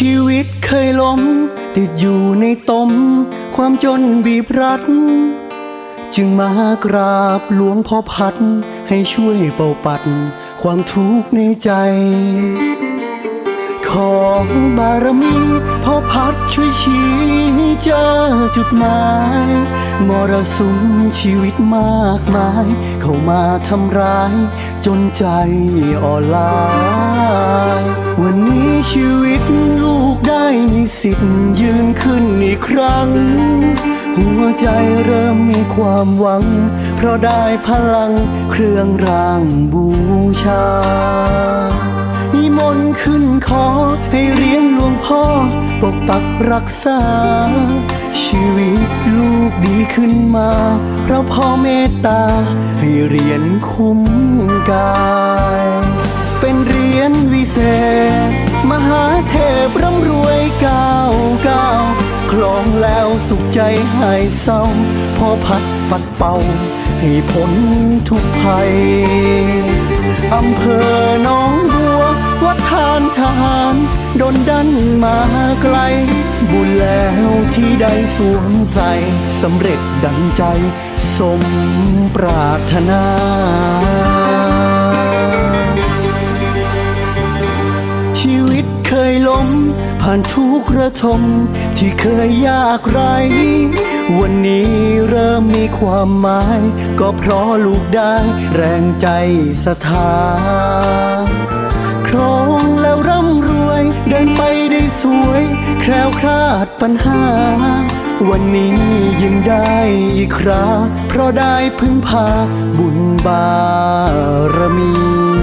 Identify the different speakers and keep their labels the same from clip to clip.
Speaker 1: ชีวิตเคยล้ม ติดอยู่ในตม ความจนบีบรัด จึงมากราบหลวงพ่อพัด ให้ช่วยเป่าปัด ความทุกข์ในใจ ขอบารมีพ่อพัดช่วยชี้เจอจุดหมายมรสุมชีวิตมากมาย เข้ามาทำร้าย จนใจอ่อนล้า วันนี้ชีวิตลูกได้มีสิทธิ์ยืนขึ้นอีกครั้ง หัวใจเริ่มมีความหวัง เพราะได้พลังเครื่องรางบูชานิมนต์ขึ้นขอให้เลี้ยงหลวงพ่อ ปกปักรักษา ชีวิตลูก ดีขึ้นมาเพราะพ่อเมตตา ให้เรียนคุ้มกาย เป็นเหรียญวิเศษ มหาเทพร่ำรวยก้าวก้าวคลองแล้วสุขใจหายเศร้าพอพัดปัดเป่า ให้พ้นทุกภัยอำเภอหนองบัว วัดทานทหารโดนดันมาไกล บุญแล้วที่ได้สวมใส่สำเร็จดังใจ สมปรารถนาชีวิตเคยล้ม ผ่านทุกระทมที่เคยยากไร วันนี้เริ่มมีความหมาย ก็เพราะลูกได้แรงใจศรัทธา ครองแล้วร่ำรวย เดินไปได้สวย แคล้วคลาดปัญหา วันนี้ยิ่งได้อีกครา เพราะได้พึ่งพาบุญบารมี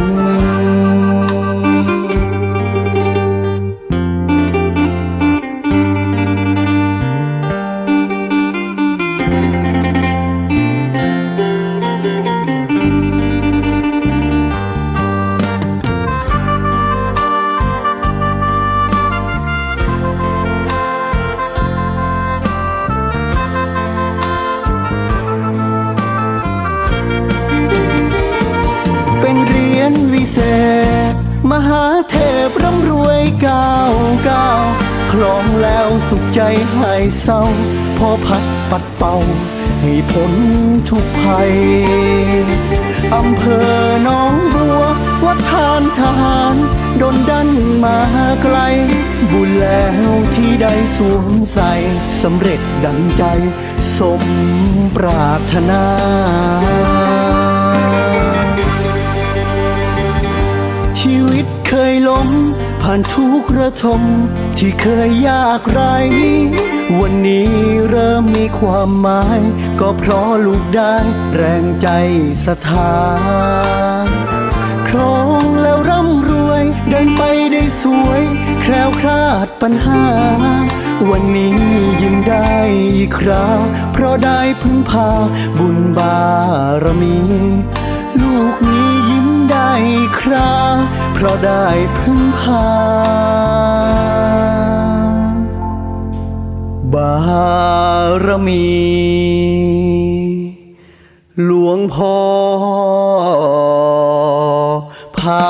Speaker 1: วิเศษ มหาเทพร่ำรวยก้าวก้าวคลองแล้วสุขใจหายเศร้า พอพัดปัดเป่า ให้พ้นทุกภัย อำเภอหนองบัว วัดทานทหารโดนดันมาไกล บุญแล้วที่ได้สวมใส่สำเร็จดังใจ สมปรารถนา ล้ม ผ่านทุกระทมที่เคยยากไร วันนี้เริ่มมีความหมาย ก็เพราะลูกได้แรงใจศรัทธาครองแล้วร่ำรวยเดินไปได้สวย แคล้วคลาดปัญหา วันนี้ยิ่งได้อีกคราเพราะได้พึ่งพาบุญบารมี ลูกนี้ อีกครั้ง เพราะได้พึ่งพา บารมี หลวงพ่อพา